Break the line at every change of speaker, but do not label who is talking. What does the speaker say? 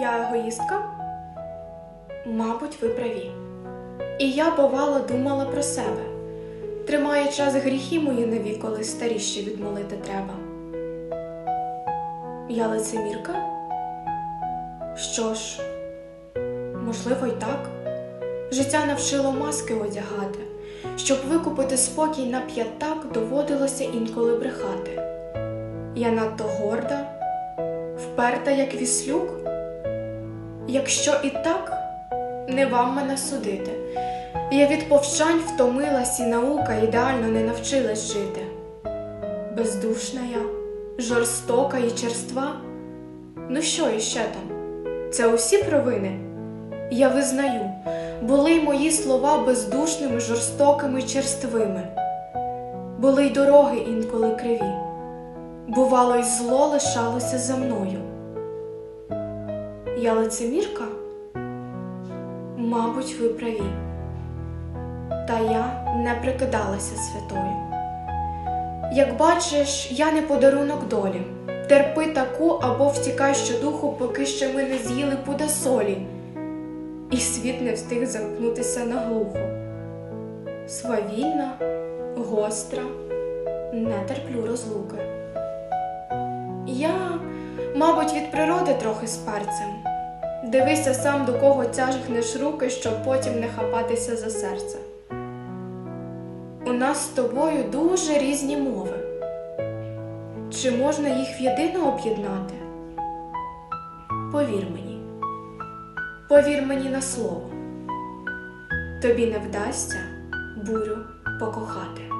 Я егоїстка? Мабуть, ви праві. І я, бувало, думала про себе. Тримає час гріхи мої нові, коли старіші відмолити треба. Я лицемірка? Що ж, можливо, й так. Життя навчило маски одягати. Щоб викупити спокій на п'ятак, доводилося інколи брехати. Я надто горда, вперта, як віслюк. Якщо і так, не вам мене судити. Я від повчань втомилась, і наука ідеально не навчилась жити. Бездушна я, жорстока і черства. Ну що іще там? Це усі провини? Я визнаю, були й мої слова бездушними, жорстокими, черствими. Були й дороги інколи криві. Бувало, й зло лишалося за мною. Я лицемірка? Мабуть, ви праві. Та я не прикидалася святою. Як бачиш, я не подарунок долі. Терпи таку або втікай щодуху, поки ще ми не з'їли пуда солі, і світ не встиг замкнутися наглухо. Свавільна, гостра, не терплю розлуки. Я, мабуть, від природи трохи з перцем. Дивися сам, до кого тяжкнеш руки, щоб потім не хапатися за серце. У нас з тобою дуже різні мови. Чи можна їх в єдину об'єднати? Повір мені, повір мені на слово. Тобі не вдасться бурю покохати.